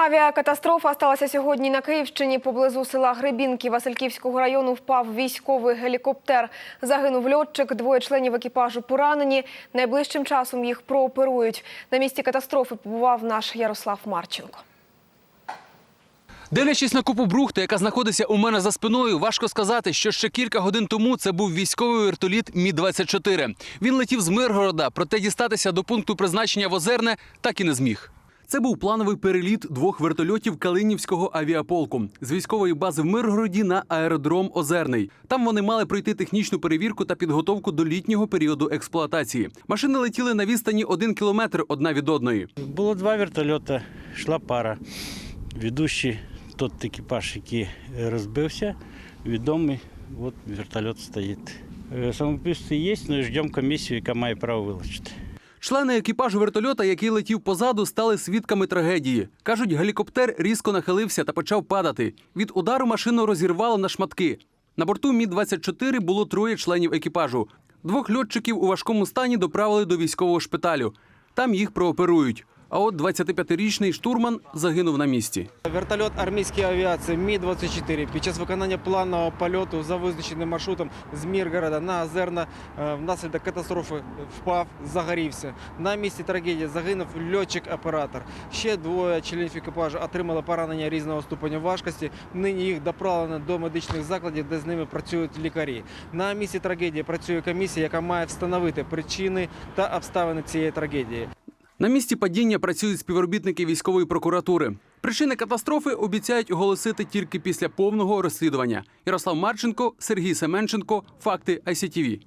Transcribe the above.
Авіакатастрофа сталася сьогодні на Київщині. Поблизу села Гребінки Васильківського району впав військовий гелікоптер. Загинув льотчик, двоє членів екіпажу поранені. Найближчим часом їх прооперують. На місці катастрофи побував наш Ярослав Марченко. Дивлячись на купу брухту, яка знаходиться у мене за спиною, важко сказати, що ще кілька годин тому це був військовий вертоліт Мі-24. Він летів з Миргорода, проте дістатися до пункту призначення в Озерне так і не зміг. Це був плановий переліт двох вертольотів Калинівського авіаполку з військової бази в Миргороді на аеродром Озерний. Там вони мали пройти технічну перевірку та підготовку до літнього періоду експлуатації. Машини летіли на відстані один кілометр одна від одної. Було два вертольоти, йшла пара. Ведущий тот екіпаж, який розбився, відомий, от вертольот стоїть. Е, Самописці є, але ждемо комісію, яка має право вилучити. Члени екіпажу вертольота, який летів позаду, стали свідками трагедії. Кажуть, гелікоптер різко нахилився та почав падати. Від удару машину розірвало на шматки. На борту Мі-24 було троє членів екіпажу. Двох льотчиків у важкому стані доправили до військового шпиталю. Там їх прооперують. А от 25-річний штурман загинув на місці. Вертольот армійської авіації Мі-24 під час виконання планового польоту за визначеним маршрутом з Міргорода на Озерна е, внаслідок катастрофи впав, загорівся. На місці трагедії загинув льотчик-оператор. Ще двоє членів екіпажу отримали поранення різного ступеня важкості. Нині їх доправлено до медичних закладів, де з ними працюють лікарі. На місці трагедії працює комісія, яка має встановити причини та обставини цієї трагедії. На місці падіння працюють співробітники військової прокуратури. Причини катастрофи обіцяють оголосити тільки після повного розслідування. Ярослав Марченко, Сергій Семенченко. Факти ICTV.